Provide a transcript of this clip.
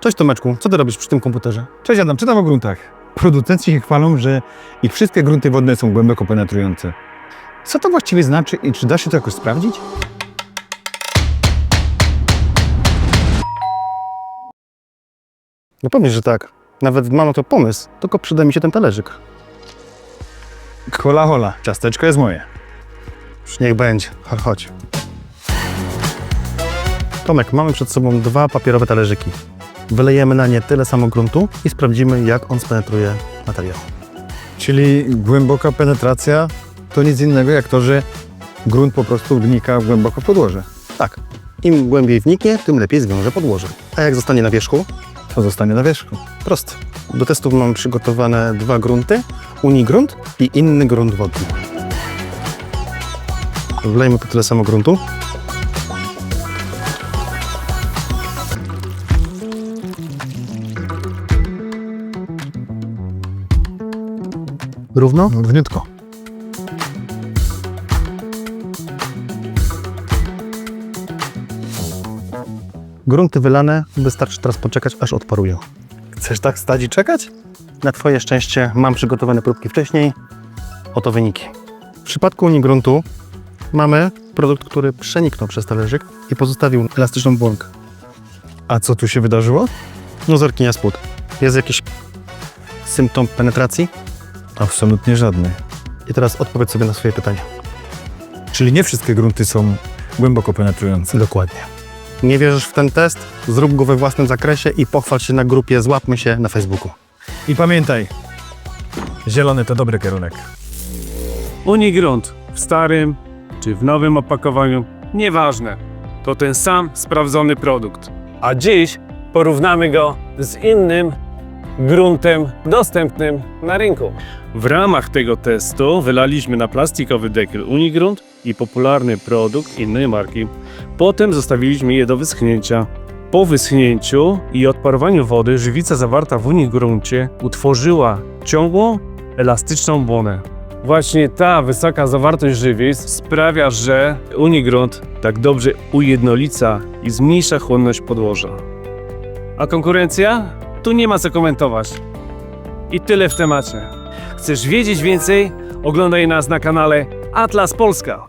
Cześć Tomeczku, co ty robisz przy tym komputerze? Cześć Adam, czytam o gruntach. Producenci się chwalą, że ich wszystkie grunty wodne są głęboko penetrujące. Co to właściwie znaczy i czy da się to jakoś sprawdzić? No pewnie, że tak. Nawet mam na to pomysł, tylko przyda mi się ten talerzyk. Hola hola, ciasteczko jest moje. Już niech będzie, Cho- chodź. Tomek, mamy przed sobą dwa papierowe talerzyki. Wylejemy na nie tyle samo gruntu i sprawdzimy, jak on spenetruje materiał. Czyli głęboka penetracja to nic innego jak to, że grunt po prostu wnika głęboko w podłoże. Tak, im głębiej wniknie, tym lepiej zwiąże podłoże. A jak zostanie na wierzchu? To zostanie na wierzchu. Proste. Do testów mamy przygotowane dwa grunty, unigrunt i inny grunt wodny. Wlejmy po tyle samo gruntu. Równo? Równiutko. Grunty wylane, wystarczy teraz poczekać, aż odparują. Chcesz tak stać i czekać? Na Twoje szczęście mam przygotowane próbki wcześniej. Oto wyniki. W przypadku unigruntu mamy produkt, który przeniknął przez talerzyk i pozostawił elastyczną błąkę. A co tu się wydarzyło? No zerknij na spód. Jest jakiś symptom penetracji? Absolutnie żadny. I teraz odpowiedz sobie na swoje pytanie. Czyli nie wszystkie grunty są głęboko penetrujące. Dokładnie. Nie wierzysz w ten test? Zrób go we własnym zakresie i pochwal się na grupie Złapmy się na Facebooku. I pamiętaj, zielony to dobry kierunek. Unigrunt w starym czy w nowym opakowaniu, nieważne. To ten sam sprawdzony produkt. A dziś porównamy go z innym gruntem dostępnym na rynku. W ramach tego testu wylaliśmy na plastikowy dekiel Unigrunt i popularny produkt innej marki. Potem zostawiliśmy je do wyschnięcia. Po wyschnięciu i odparowaniu wody żywica zawarta w Unigruncie utworzyła ciągłą, elastyczną błonę. Właśnie ta wysoka zawartość żywic sprawia, że Unigrunt tak dobrze ujednolica i zmniejsza chłonność podłoża. A konkurencja? Tu nie ma co komentować. I tyle w temacie. Chcesz wiedzieć więcej? Oglądaj nas na kanale Atlas Polska.